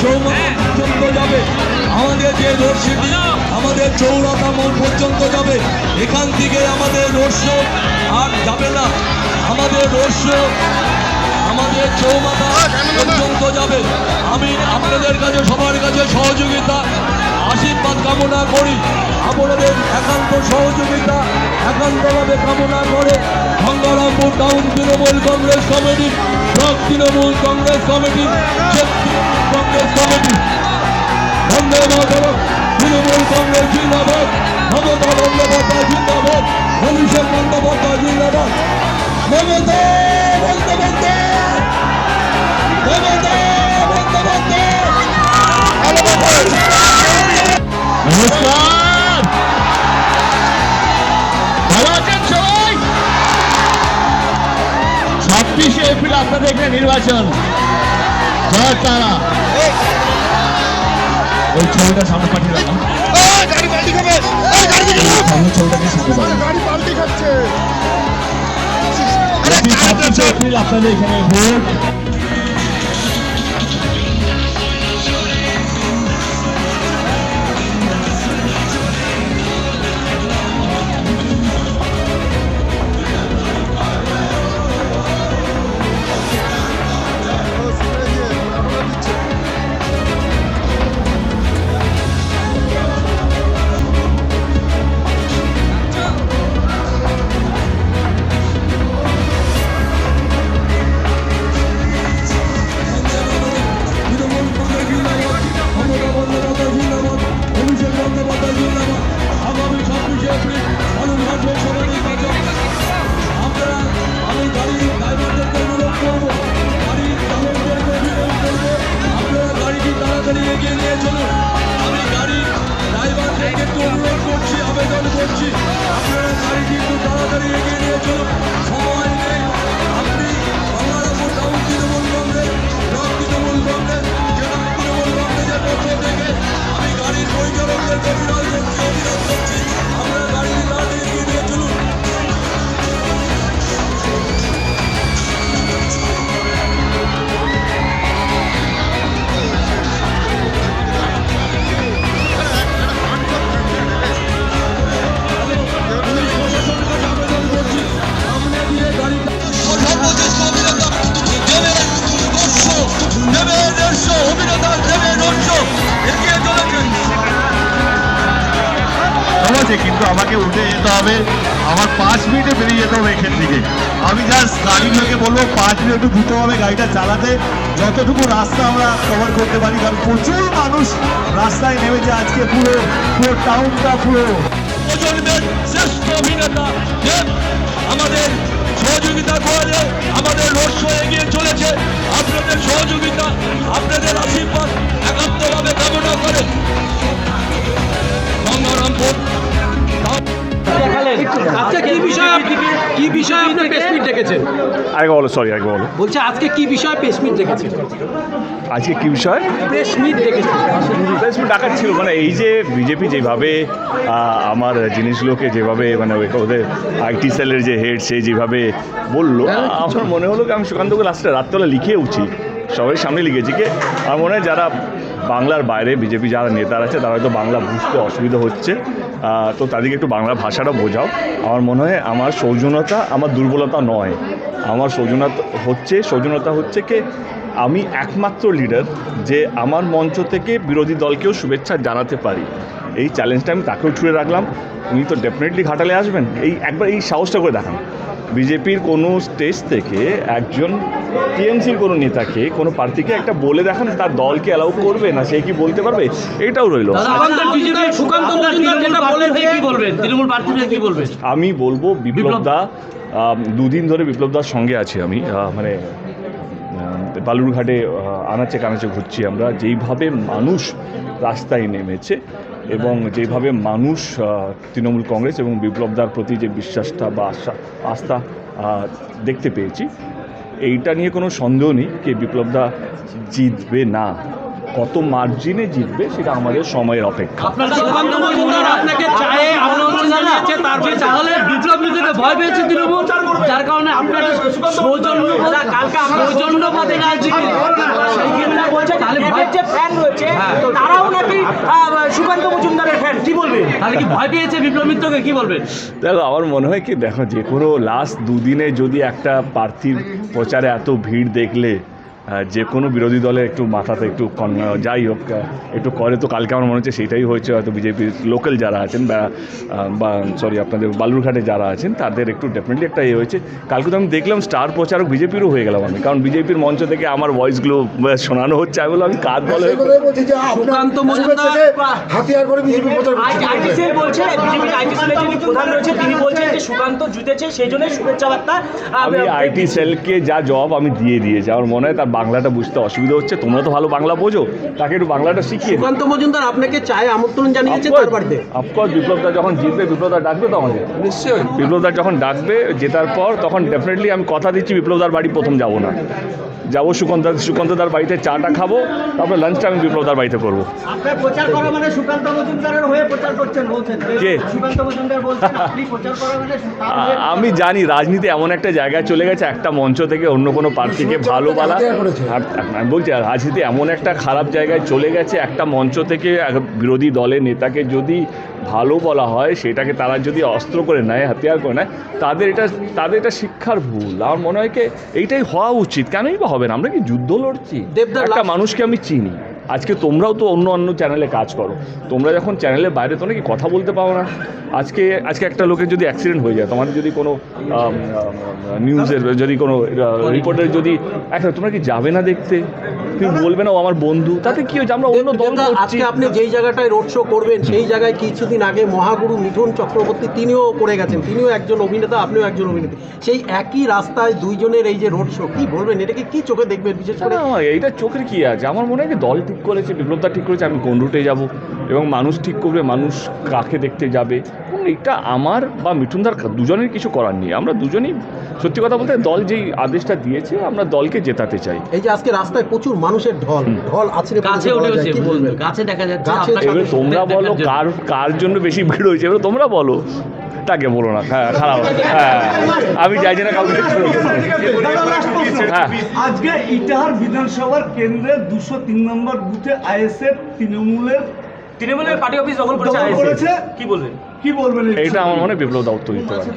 চৌমাথা পর্যন্ত যাবে। আমাদের যে রোড সেটি আমাদের চৌরাতা মোড় পর্যন্ত যাবে। এখান থেকে আমাদের রোড শো আর যাবে না। আমাদের রোড শো আমাদের চৌমাথা পর্যন্ত যাবে। আমি আপনাদের কাছে সবার কাছে সহযোগিতা আশীর্বাদ কামনা করি। আপনাদের একান্ত সহযোগিতা একান্তভাবে কামনা করে Gangarampur town Trinamool Congress committee block Trinamool Congress committee ক্ষেত্রীয় Congress committee বন্দে মাতরম তৃণমূল কংগ্রেস জিন্দাবাদ মমতা বন্দ্যোপাধ্যায় জিন্দাবাদ অভিষেক বন্দ্যোপাধ্যায় জিন্দাবাদ ছাব্বিশে এপ্রিল আপনাদের এখানে নির্বাচন। জয় তারা। ওই ছবিটা সামনে পাঠিয়ে রাখলাম। সামনে ছবিটাকে পাঠিয়ে আপনাদের এখানে ভোট আছে, কিন্তু আমাকে উঠে যেতে হবে। আমার পাঁচ মিনিটে বেরিয়ে যেতে হবে এখান থেকে। আমি জাস্ট গাড়িগুলোকে বলব, পাঁচ মিনিট একটু দ্রুতভাবে গাড়িটা চালাতে। যতটুকু রাস্তা আমরা কভার করতে পারি, কারণ প্রচুর মানুষ রাস্তায় নেমেছে আজকে পুরো পুরো টাউনটা পুরো। আমাদের সহযোগিতা করে আমাদের এগিয়ে চলেছে, আপনাদের সহযোগিতা, আপনাদের আশীর্বাদ একাত্মভাবে কামনা করে। গঙ্গারামপুর কি বিষয় আপনার প্রেসমিট ডেকেছেন? আগে বলো সরি আগে বলো। বলছে আজকে কি বিষয় প্রেসমিট ডেকেছেন? আজকে কি বিষয়? প্রেসমিট ডেকেছেন। রিপ্লেসমেন্ট ডাকাত ছিল মানে এই যে বিজেপি যেভাবে আমার জিনিসগুলোকে যেভাবে মানে ওদের আইটি সেলের যে হেড সে যেভাবে বলল আমার মনে হলো কি আমি সুকান্তকে লাস্টে রাত্রবেলা লিখে উঠি সবাই সামনে লিখেছি কি আমার মনে হয় যারা বাংলার বাইরে বিজেপি যারা নেতারা আছে, তারা হয়তো বাংলা বুঝতে অসুবিধা হচ্ছে। তো তাদেরকে একটু বাংলা ভাষাটা বোঝাও। আমার মনে হয় আমার সৌজন্যতা, আমার দুর্বলতা নয়। আমার সৌজন্যতা হচ্ছে সৌজন্যতা হচ্ছে কি, আমি একমাত্র লিডার যে আমার মঞ্চ থেকে বিরোধী দলকেও শুভেচ্ছা জানাতে পারি। এই চ্যালেঞ্জটা আমি তাকেও ছুঁড়ে রাখলাম। উনি তো ডেফিনেটলি ঘাটালে আসবেন। এই একবার এই সাহসটা করে দেখান। বিজেপির কোনো স্টেজ থেকে একজন টিএমসির কোনো নেতাকে কোনো প্রার্থীকে একটা বলে দেখান তার দলকে অ্যালাউ করবে না সে কি বলতে পারবে? এটাও রইল। বলবেন? আমি বলব বিপ্লব দা দুদিন ধরে বিপ্লব দার সঙ্গে আছি আমি মানে বালুরঘাটে আনাচে কানাচে ঘুরছি আমরা। যেইভাবে মানুষ রাস্তায় নেমেছে এবং যেভাবে মানুষ তৃণমূল কংগ্রেস এবং বিপ্লবদার প্রতি যে বিশ্বাসটা বা আশা আস্থা দেখতে পেয়েছি এইটা নিয়ে কোনো সন্দেহ নেই যে বিপ্লবদা জিতবে না। কত মার্জিনে জিতবে সেটা আমাদের সময়ের অপেক্ষা। আপনার সুকান্ত মজুমদার আপনাকে চায়ে আমন্ত্রণ জানিয়েছে তারপরে তাহলে বিপ্লব থেকে ভয় পেয়েছে তৃণমূল যার কারণে আপনার সৌজন্য সৌজন্য পথে রাজনীতি সেই ক্ষেত্রে বলছে তাহলে ভয় যে ফ্যান রয়েছে তারাও নাকি মজুমদারের ফ্যান কি বলবেন তাহলে কি ভয় পেয়েছে বিপ্লব মিত্রকে? কি বলবেন দেখো আমার মনে হয় কি দেখো যে কোনো লাস্ট দুদিনে যদি একটা প্রার্থীর প্রচারে এত ভিড় দেখলে যে কোনো বিরোধী দলে একটু মাথাতে একটু যাই হোক একটু করে তো কালকে আমার মনে হচ্ছে সেটাই হয়েছে হয়তো বিজেপির লোকাল যারা আছেন বা বা সরি আপনাদের বালুরঘাটে যারা আছেন তাদের একটু ডেফিনেটলি একটা ইয়ে হয়েছে। কালকে তো আমি দেখলাম স্টার প্রচারক বিজেপিরও হয়ে গেলাম আমি কারণ বিজেপির মঞ্চ থেকে আমার ভয়েসগুলো শোনানো হচ্ছে আমি বললাম আমি কাজ বলে হাতিয়ার করে বিজেপি বলছে প্রধান রয়েছে তিনি বলছেন যে সুকান্ত জিতেছে সেই জন্য শুভেচ্ছা বার্তা। আমি আইটি সেলকে যা জব আমি দিয়ে দিয়েছি আমার মনে হয় তার বাংলাটা বুঝতে অসুবিধা হচ্ছে তোমরা তো ভালো বাংলা বোঝো তাকে একটু বাংলাটা শিখিয়ে দিও। সুকান্ত মজুমদার আপনাকে চায় আমন্ত্রণ জানিয়েছে তার বাড়িতে অফকোর্স বিপ্লবদা যখন জিতবে বিপ্লবদা ডাকবে তো আমাকে। নিশ্চয়ই। বিপ্লবদা যখন ডাকবে জেতার পর তখন ডেফিনেটলি আমি কথা দিচ্ছি বিপ্লবদার বাড়ি প্রথম যাব না। যাব সুকান্ত সুকান্তদার বাড়িতে চাটা খাব তারপরে লাঞ্চটা আমি বিপ্লবদার বাড়িতে করব। আপনার প্রচার করা মানে সুকান্ত মজুমদারের হয়ে প্রচার করছেন বলছেন। কে? সুকান্ত মজুমদার বলছেন আপনি প্রচার করা মানে আমি জানি রাজনীতি এমন একটা জায়গায় চলে গেছে একটা মঞ্চ থেকে অন্য কোনো প্রার্থীকে ভালো বলা করেছে। আমি বলছি আর রাজনীতি এমন একটা খারাপ জায়গায় চলে গেছে একটা মঞ্চ থেকে বিরোধী দলের নেতাকে যদি ভালো বলা হয় সেটাকে তারা যদি অস্ত্র করে নেয় হাতিয়ার করে নেয় তাদের এটা তাদের এটা শিক্ষার ভুল। আমার মনে হয় কি এইটাই হওয়া উচিত। কেনই বা হবে না? আমরা কি যুদ্ধ লড়ছি? একটা মানুষকে আমি চিনি। আজকে তোমরাও তো অন্য অন্য চ্যানেলে কাজ করো। তোমরা যখন চ্যানেলের বাইরে তো নাকি কথা বলতে পারো না? আজকে আজকে একটা লোকের যদি অ্যাক্সিডেন্ট হয়ে যায় তোমার যদি কোনো নিউজের যদি কোনো রিপোর্টের যদি একটা তোমরা কি যাবে না দেখতে? তুমি বলবে না ও আমার বন্ধু। তাতে কি হয়েছে? আমরা অন্য দল আজকে আপনি যেই জায়গাটায় রোড শো করবেন সেই জায়গায় কিছুদিন আগে মহাগুরু মিঠুন চক্রবর্তী তিনিও করে গেছেন। তিনিও একজন অভিনেতা আপনিও একজন অভিনেত্রী। সেই একই রাস্তায় দুইজনের এই যে রোড শো কি বলবেন? এটাকে কি চোখে দেখবেন বিশেষ করে? এইটা চোখের কি আছে? আমার মনে হয় কি দল ঠিক করেছে বিপ্লবদা ঠিক করেছে আমি কোন রুটে যাব। এবং মানুষ ঠিক করবে মানুষ কাকে দেখতে যাবে? এটা আমার বা মিঠুনদার দুজনের কিছু করার নেই। আমরা দুজনেই সত্যি কথা বলতে দল যেই আদেশটা দিয়েছে আমরা দলকে জেতাতে চাই। এই যে আজকে রাস্তায় প্রচুর মানুষের ঢল ঢল আছে গাছে উঠে গেছে গাছে দেখা যাচ্ছে এবার তোমরা বলো জন্য। কার কার জন্য বেশি ভিড় হয়েছে? এবার তোমরা বলো। তাকে বলো না। হ্যাঁ খারাপ। হ্যাঁ আমি চাইছি না কাউকে হ্যাঁ। আজকে ইটাহার বিধানসভার কেন্দ্রের দুশো তিন নম্বর বুথে আইএসএফ তৃণমূলের তৃণমূলের পার্টি অফিস দখল করেছে করেছে। কি বলবেন? কি বলবেন? এটা আমার মনে হয় বিপ্লব দাউত্ব দিতে পারে।